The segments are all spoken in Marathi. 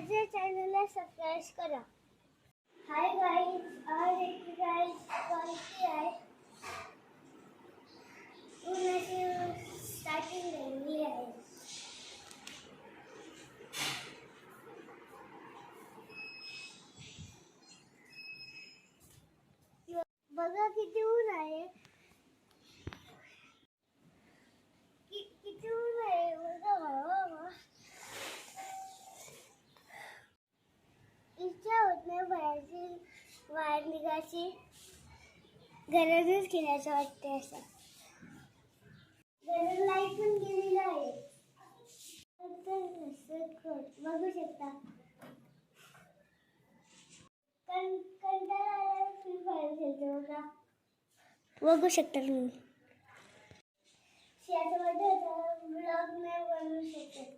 माझ्या चॅनलला सबस्क्राईब करा. हाय गाईज आज एक गाईज कोणती आहे. उन्हाची स्टार्टिंग झालेली आहे. बघा किती ऊन आहे कि- किती ऊन आहे बघा वा, वा. इच्छा होत नाही बाहेरची बाहेर निघायची गरजच केल्याचं वाटते असं गरज लाइट पण गेलेलं आहे. फक्त असं बघू शकता. कं कंटाळा आल्यावर फ्री फायर खेळते बघा. बघू शकता तुम्ही. शेतामध्ये ब्लॉग नाही बनवू शकत.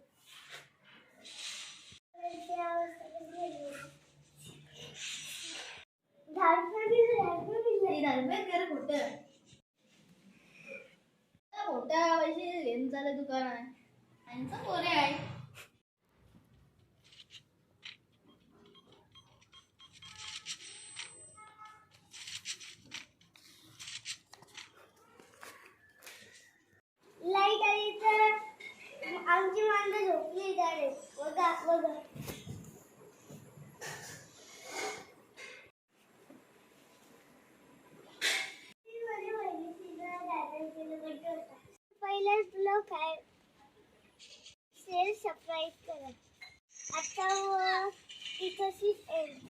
पण कर खोटं खोट्या पैसे दुकान आहे पोरे आहे लाइट आली तर आमची माणसं झोपली झाडे बघा बघा. ब्लॉग आहे शेअर सबस्क्राईब करा आता व इथंशीच एंड